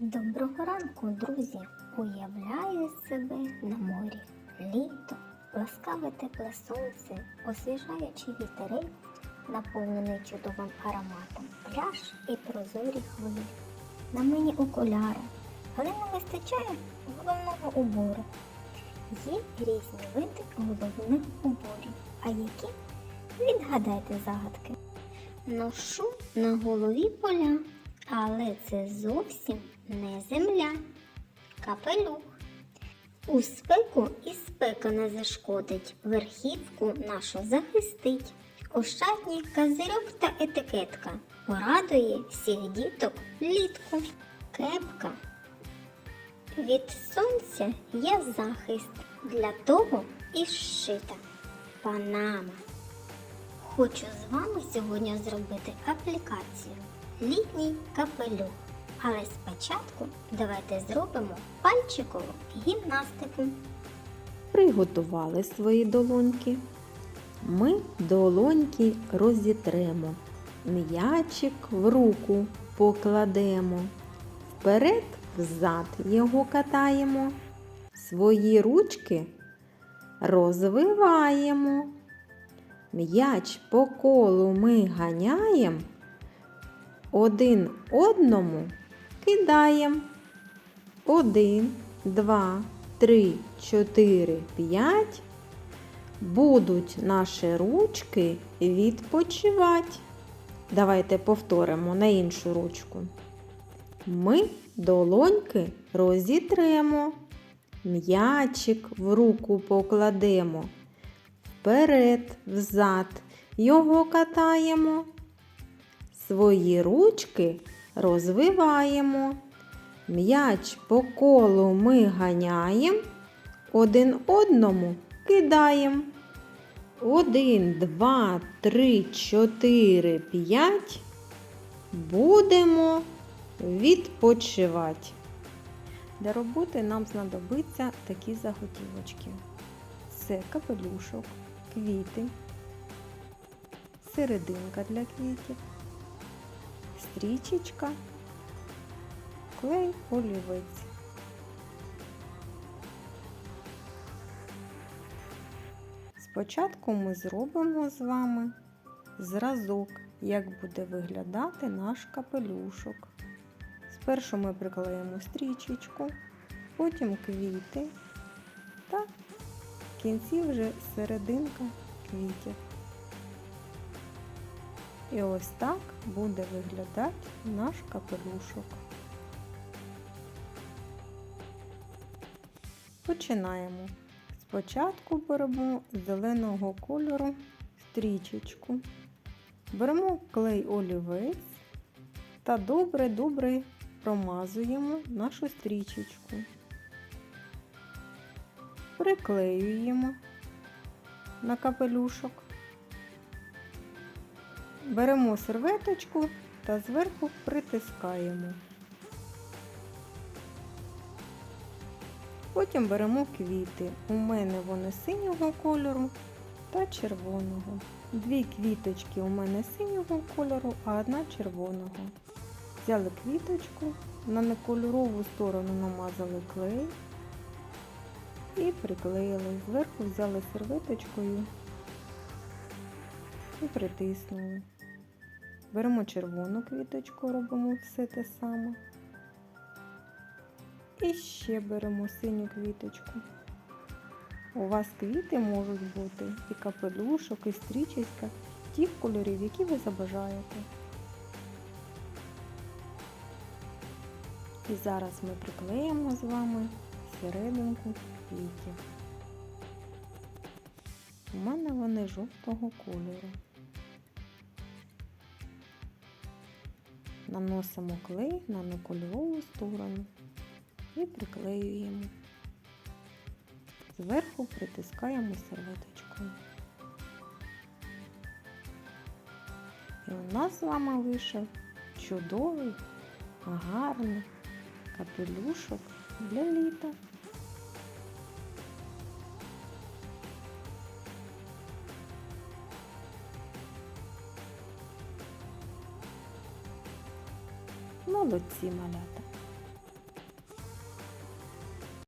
Доброго ранку, друзі! Уявляю себе на морі. Літо, ласкаве тепле сонце, освіжаючи вітерей, наповнений чудовим ароматом, пляж і прозорі хвилі. На мені окуляри, але не вистачає головного убору. Є різні види головних уборів, а які? Відгадайте загадки. Ношу на голові поля, але це зовсім не земля. Капелюх. У спеку і спека не зашкодить, верхівку нашу захистить. Ощадні козирьок та етикетка порадує всіх діток влітку. Кепка. Від сонця є захист, для того і зшита. Панама. Хочу з вами сьогодні зробити аплікацію літній капелюх. Але спочатку давайте зробимо пальчикову гімнастику. Приготували свої долоньки. Ми долоньки розітремо, м'ячик в руку покладемо, вперед взад його катаємо, свої ручки розвиваємо. М'яч по колу ми ганяємо, один одному кидаємо. Один, два, три, чотири, п'ять. Будуть наші ручки відпочивати. Давайте повторимо на іншу ручку. Ми долоньки розітремо, м'ячик в руку покладемо, вперед, взад його катаємо, свої ручки розвиваємо. М'яч по колу ми ганяємо, один одному кидаємо. Один, два, три, чотири, п'ять. Будемо відпочивати. Для роботи нам знадобиться такі заготівочки. Це капелюшок, квіти, серединка для квітів, стрічечка, клей олівець. Спочатку ми зробимо з вами зразок, як буде виглядати наш капелюшок. Спершу ми приклеїмо стрічечку, потім квіти та в кінці вже серединка квітів. І ось так буде виглядати наш капелюшок. Починаємо. Спочатку беремо зеленого кольору стрічечку, беремо клей олівець та добре-добре промазуємо нашу стрічечку. Приклеюємо на капелюшок. Беремо серветочку та зверху притискаємо. Потім беремо квіти. У мене вони синього кольору та червоного. Дві квіточки у мене синього кольору, а одна червоного. Взяли квіточку, на некольорову сторону намазали клей і приклеїли. Зверху взяли серветочкою і притиснули. Беремо червону квіточку, робимо все те саме. І ще беремо синю квіточку. У вас квіти можуть бути і капелюшок, і стрічечка тих кольорів, які ви забажаєте. І зараз ми приклеїмо з вами серединку квітів. У мене вони жовтого кольору. Наносимо клей на некольорову сторону і приклеюємо. Зверху притискаємо серветочкою. І у нас з вами вийшов чудовий, гарний капелюшок для літа. Молодці малята!